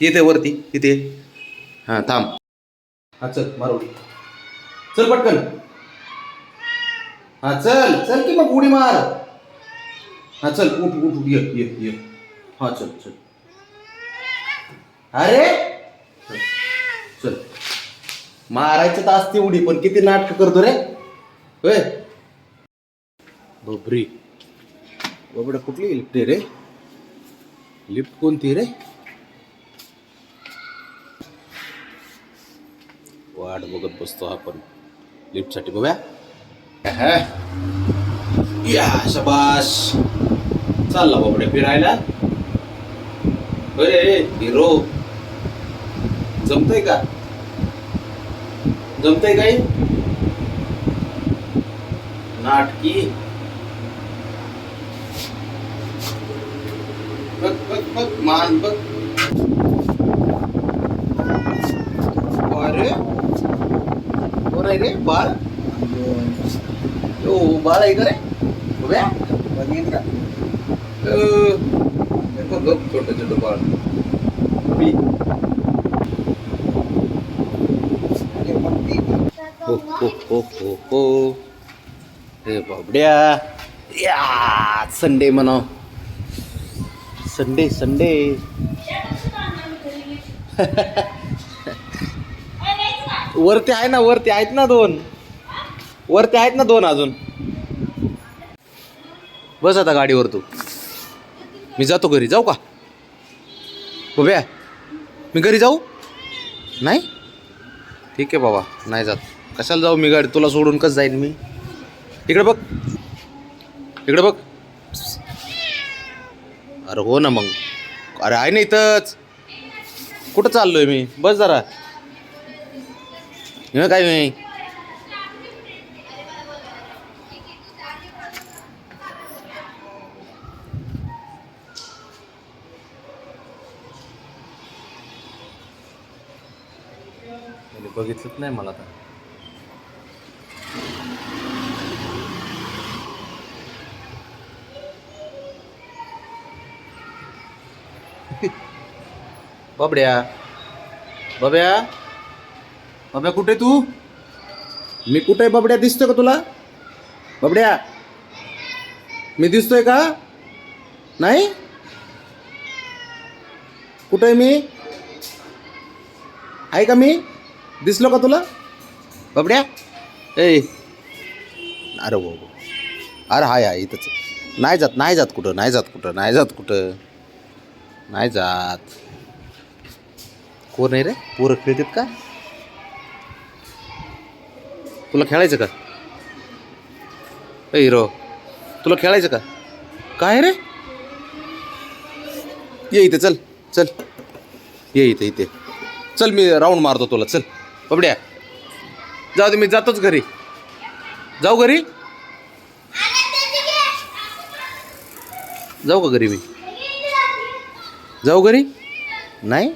येते वरती इथे. हां थांब. हा चल मारवडी चल पटकन. हा चल चल की मग उडी मार. हा चल उठ उठ उठ ये ये ये. हा चल चल. अरे! चल, चल. मारायचं तर असते उडी पण किती नाटक करतो रे? होय? बापरी. बाबडा कुठली लिफ्ट आहे रे? लिफ्ट कोणती रे? वाट बघत बसतो आपण. लिफ्टसाठी बघूया. हा. या शबाश चालला बाबडे फिरायला. अरे हिरो. जमतय का? जमतय काही? नाटकी. बघ बघ बघ मान बघ अरे कोण आहे रे बाळ यो बाळ आहे का रे उभ्या बघीन का गप छोटं छोटं बाळ मी हो हो हो हो हो हे बाबड्या या संडे म्हणा संडे संडे वरती आहे ना वरती आहेत ना दोन. वरती आहेत ना दोन अजून. बस आता गाडीवर तू. मी जातो घरी. जाऊ का? बघ्या मी घरी जाऊ? नाही? ठीक आहे बाबा. नाही जात. कशाला जाऊ मी गाडी? तुला सोडून कसं जाईन मी? इकडे बघ. इकडे बघ. अरे हो ना मग. अरे आहे ना इथंच. कुठं चाललो आहे मी? बस जरा. काय बघितलंच नाही मला तर. बबड्या. बब्या बाबड्या कुठे तू? मी कुठे बाबड्या? दिसतोय का तुला? बाबड्या मी दिसतोय का? नाही? कुठे आहे मी? आहे का मी? दिसलो का तुला? बाबड्या? ए अरे हो, हो. अरे हाय हाय इथंच. नाही जात नाही जात कुठं नाही जात कुठं नाही जात कुठं. नाही जात. कोण नाही रे? पोरं खेळतात का? तुला खेळायचं का? ए हिरो तुला खेळायचं का? काय रे? ये इथे चल चल. ये इथे इथे. चल मी राऊंड मारतो तुला चल. बबड्या जाऊ दे मी जातोच घरी. जाऊ घरी? जाऊ का घरी मी? जाऊ घरी? नाही?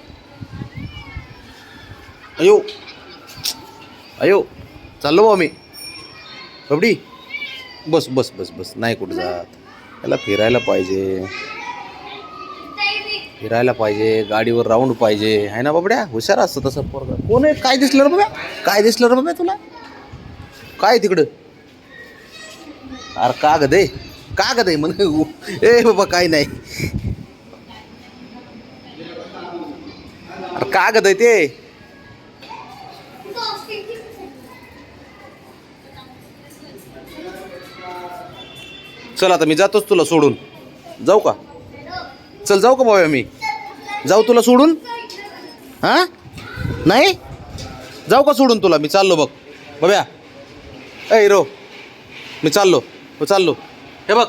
अयो. अयो. चाललो बा मी बबडी बस बस बस बस. नाही कुठं जात. याला फिरायला पाहिजे. फिरायला पाहिजे. गाडीवर राऊंड पाहिजे. आहे ना बाबड्या? हुशार असतं तसं पोरगा. कोण आहे? काय दिसलं रे बाबा? काय दिसलं रे बाबा तुला? काय तिकडं? अरे कागद का ग आहे म्हण. ए बाबा काय नाही. अरे कागद आहे ते. चल आता मी जातोच तुला सोडून. जाऊ का? चल जाऊ का बाबा मी जाऊ तुला सोडून? हां? नाही? जाऊ का सोडून तुला? मी चाललो बघ. बघ्या ए रो मी चाललो. हो चाललो. हे बघ.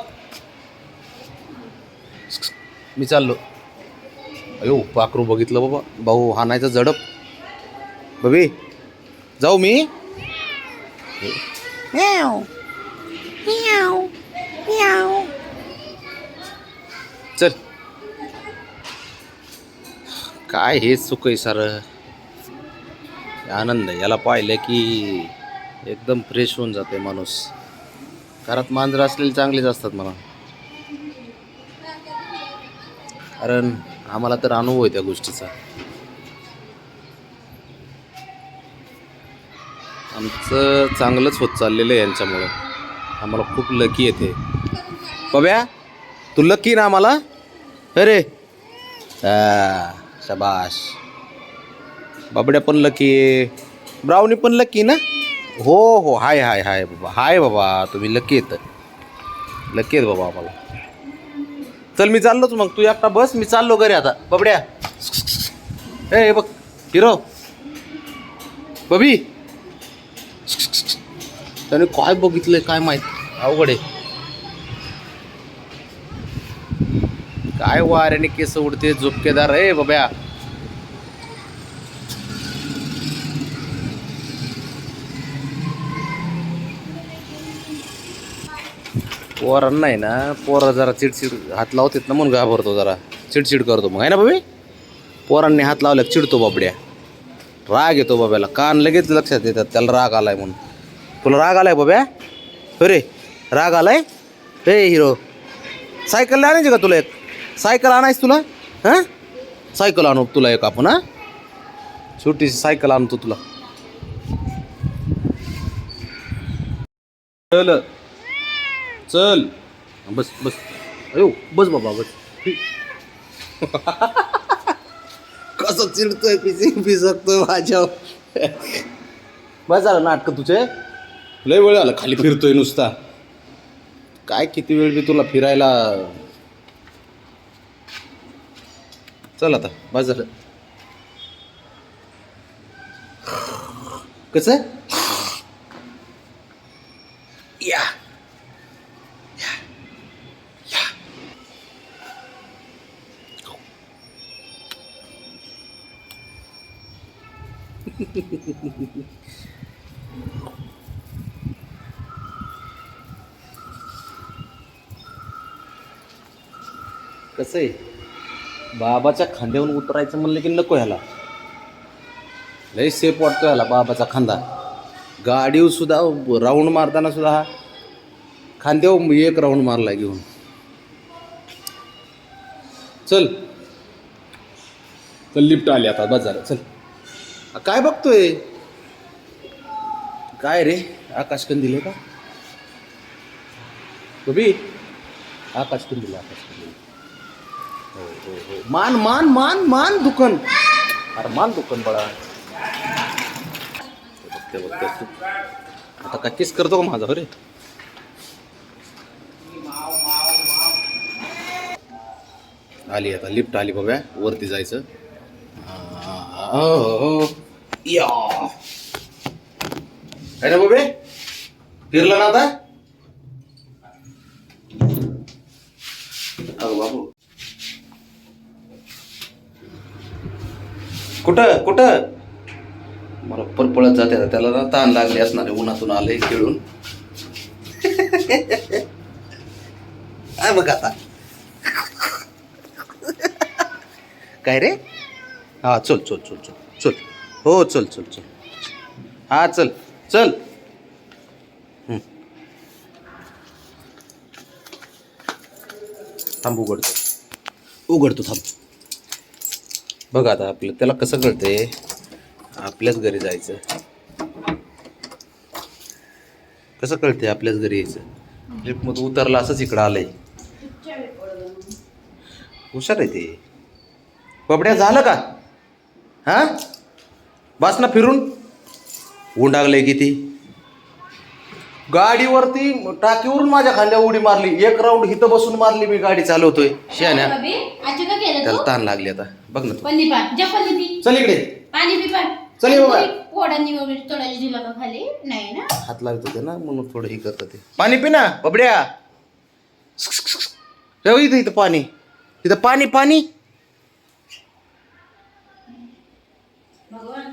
मी चाललो. अयो पाखरू बघितलं बाबा. भाऊ हाणायचं झडप. बबी जाऊ मी? चल. काय हे चुक आहे सारं? आनंद याला पाहिलं की एकदम फ्रेश होऊन जाते माणूस. घरात मांजरं असलेली चांगलीच असतात मला कारण आम्हाला तर अनुभव आहे त्या गोष्टीचा. आमचं चांगलंच होत चाललेलं आहे यांच्यामुळं. आम्हाला खूप लकी येते. बब्या तू लकी ना आम्हाला? अरे. शबाश बाबड्या पण लकी आहे. ब्राउनी पण लकी ना? हो हो. हाय हाय हाय बाबा. हाय बाबा. तुम्ही लकी येत लकी आहेत बाबा आम्हाला. चल मी चाललोच मग. तू एकटा बस मी चाललो घरी आता. बबड्या. ए हे बघ. हिरो. बबी. त्याने काय बघितलंय काय माहीत? अवघड आहे. काय वाऱ्याने केस उडते झुपकेदार ए बाब्या. पोरांना आहे ना पोर जरा चिडचिड हात लावतात ना म्हणून घाबरतो जरा. चिडचिड करतो मग आहे ना बाबी? पोरांनी हात लावल्या चिडतो बाबड्या. राग येतो बाब्याला. कान लगेच लक्षात येतात त्याला राग आलाय म्हणून. तुला राग आलाय बाब्या अरे हो राग आलाय? हे हिरो. सायकल आणायची का तुला एक? सायकल आणायच तुला? हां? सायकल आणू तुला एक आपण हां? छोटीशी सायकल आणतो तुला. चल. चल. बस बस. अयो बस बाबा बस. कसं चिडतोय पिसी पिसकतोय माझ्या बस झालं नाटकं तुझे. लय वेळ आला खाली फिरतोय नुसता. काय किती वेळ मी तुला फिरायला? चल आता बस झालं कसं या. कसं आहे? बाबाच्या खांद्यावरून उतरायचं म्हणलं की नको ह्याला. लय सेफ वाटतो ह्याला बाबाचा खांदा. गाडीवर सुद्धा राऊंड मारताना सुद्धा हा खांद्यावर एक राऊंड मारला घेऊन. चल. चल लिफ्ट आली आता बस झालं चल. काय बघतोय? काय रे? आकाश कंदील आहे का? कभी आकाश कंदील आकाश कंदील हो हो हो मान मान मान मान दुकान. अरे मान दुकान बळा. बघते बघते. तू आता काय किस करतो का माझा अरे? आली आता लिफ्ट आली बघा वरती जायचं. काय या ना बाबे? फिरला ना आता? अगं बाबू. कुठं? कुठं? मला पळत जाते त्याला ना ताण लागले असणारे उन्हातून आले खेळून. काय बघ आता. काय रे? हा चल चल चल चल चल. हो चल चल चल. हा चल चल. थांबू थांब उघडतो. उघडतो थांब. बघ आता आपलं त्याला कसं कळतंय? आपल्याच घरी जायचं. कसं कळतंय आपल्याच घरी यायचं? लिफ्टमधून उतरलं असंच इकडं आलंय. हुशार आहे ते. बबड्या झालं का? हा? बस ना फिरून. ऊन लागलंय किती? गाडीवरती टाकीवरून माझ्या खांद्या उडी मारली. एक राऊंड इथं बसून मारली मी गाडी चालवतोय. केलं त्याला? ताण लागली आता. बघ ना तू. पी चल इकडे. पाणी पी चल ये बाबा. पोडांनी वगैरे तोडायला दिलं का खाली. नाही ना? हात लागत होते ना म्हणून थोडं हे करत ते पाणी पी ना बबड्या. ठेव इथं इथं पाणी. इथं पाणी पाणी. भगवान.